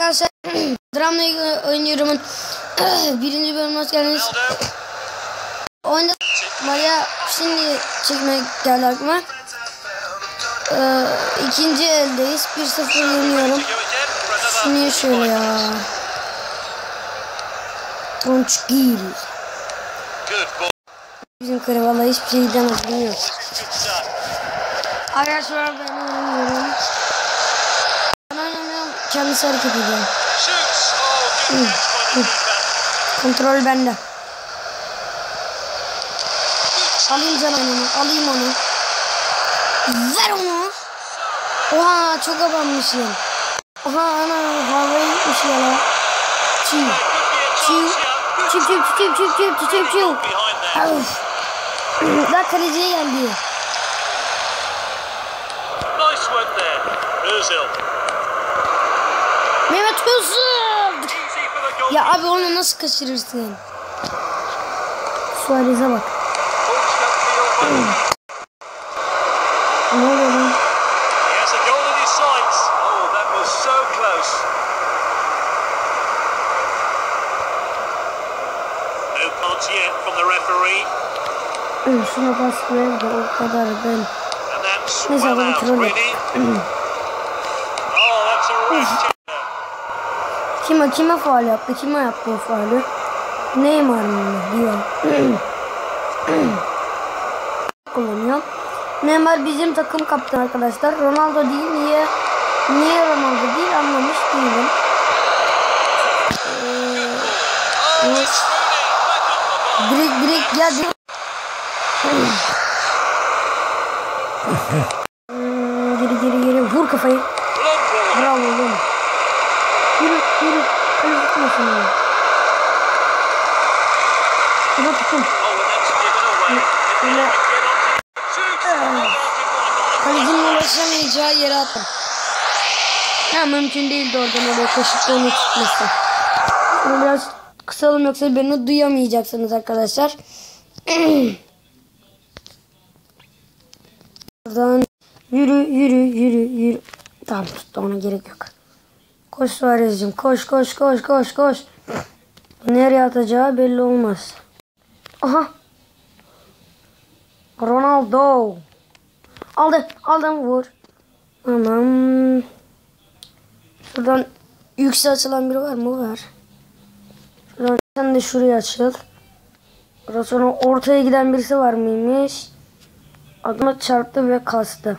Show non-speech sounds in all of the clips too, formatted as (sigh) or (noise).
arkadaşlar. (clears throat) Dramla oynuyorum. (clears throat) Birinci bölüm hoş geldiniz. Oyunda Maria şimdi çekmek geldi aklıma. Ee, ikinci eldeyiz. 1-0 yeniyorum. Niye şöyle ya? Tunç değil. Bizim karı valla hiçbir şeyden yok. Arkadaşlar ben oynamıyorum. Kendisi hareket ediyor. Kontrol bende. Alayım can onu. Alayım onu. Ver onu. Oha çok abanmışım. Oha ana havaya gitmiş ya la. Çiğ. Çiğ. Çiğ çiğ çiğ çiğ çiğ çiğ çiğ çiğ. Of. Daha kaleciye geldi. Nice work there. Özil. Mehmet Özil. Ya abi onu nasıl kaçırırsın? Suarez'e bak. Ne oluyor lan? Oh, Şuna ver de o kadar ben. Neyse well bunu Kime kime faal yaptı? Kime yaptı o faali? Neymar mı? Diyor. (clears throat) Kullanıyor. Neymar bizim takım kaptanı arkadaşlar. Ronaldo değil. Niye? Niye Ronaldo değil anlamış değilim. Bar. Direkt direkt ya direkt. Hmm, geri geri geri vur kafayı. Bravo oğlum. Shoots. Oh, that's a kalecinin ulaşamayacağı yere attım. Ya mümkün değildi oradan oraya koşup onu tutması. Bunu biraz kısalım yoksa beni duyamayacaksınız arkadaşlar. (clears throat) Buradan yürü yürü yürü yürü. Tamam tuttu ona gerek yok. Koş Suarez'cim koş koş koş koş koş. Nereye atacağı belli olmaz. Aha. Ronaldo. Aldı. Aldım vur. Tamam. Şuradan yüksek açılan biri var mı? Var. Şuradan sen de şuraya açıl. Sonra ortaya giden birisi var mıymış? Adına çarptı ve kastı.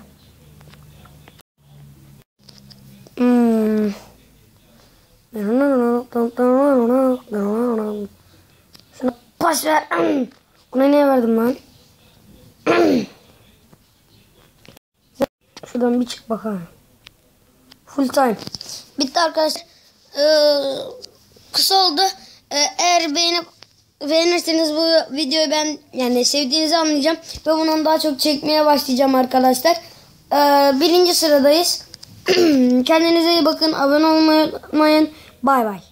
Pas ver. Ona niye verdim lan? (clears throat) Şuradan bir çık bakalım. Full time. Bitti arkadaşlar. Ee, kısa oldu. Ee, eğer beğenip beğenirseniz bu videoyu ben yani sevdiğinizi anlayacağım ve bundan daha çok çekmeye başlayacağım arkadaşlar. Ee, birinci sıradayız. (clears throat) Kendinize iyi bakın. Abone olmayı unutmayın. Bay bay.